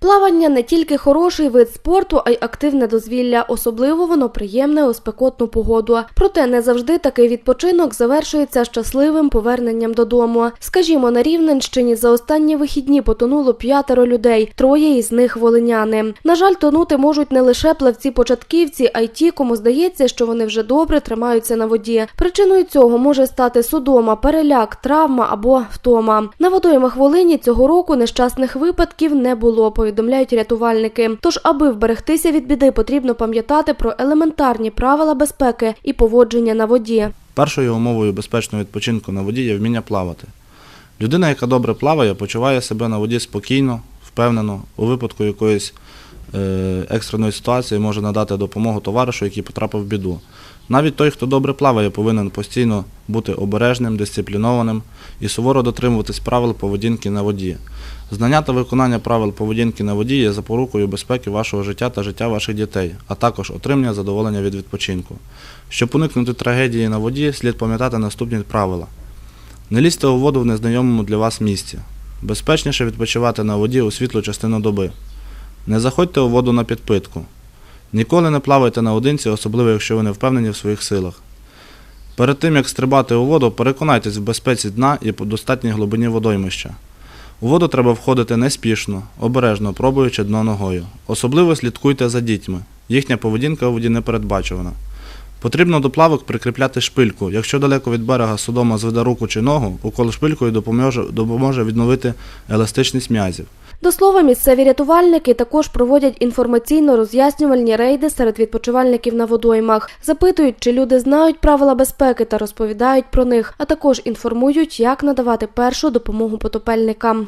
Плавання не тільки хороший вид спорту, а й активне дозвілля. Особливо воно приємне у спекотну погоду. Проте не завжди такий відпочинок завершується щасливим поверненням додому. Скажімо, на Рівненщині за останні вихідні потонуло п'ятеро людей, троє із них волиняни. На жаль, тонути можуть не лише плавці-початківці, а й ті, кому здається, що вони вже добре тримаються на воді. Причиною цього може стати судома, переляк, травма або втома. На водоймах Волині цього року нещасних випадків не було, повідомляють рятувальники. Тож, аби вберегтися від біди, потрібно пам'ятати про елементарні правила безпеки і поводження на воді. Першою умовою безпечного відпочинку на воді є вміння плавати. Людина, яка добре плаває, почуває себе на воді спокійно, впевнено, у випадку якоїсь екстреної ситуації може надати допомогу товаришу, який потрапив в біду. Навіть той, хто добре плаває, повинен постійно бути обережним, дисциплінованим і суворо дотримуватись правил поведінки на воді. Знання та виконання правил поведінки на воді є запорукою безпеки вашого життя та життя ваших дітей, а також отримання задоволення від відпочинку. Щоб уникнути трагедії на воді, слід пам'ятати наступні правила. Не лізьте у воду в незнайомому для вас місці. Безпечніше відпочивати на воді у світлу частину доби. Не заходьте у воду на підпитку. Ніколи не плавайте наодинці, особливо якщо ви не впевнені в своїх силах. Перед тим, як стрибати у воду, переконайтесь в безпеці дна і по достатній глибині водоймища. У воду треба входити неспішно, обережно пробуючи дно ногою. Особливо слідкуйте за дітьми. Їхня поведінка у воді не передбачувана. Потрібно до плавок прикріпляти шпильку. Якщо далеко від берега судома зведе руку чи ногу, укол шпилькою допоможе, допоможе відновити еластичність м'язів. До слова, місцеві рятувальники також проводять інформаційно-роз'яснювальні рейди серед відпочивальників на водоймах, запитують, чи люди знають правила безпеки та розповідають про них, а також інформують, як надавати першу допомогу потопельникам.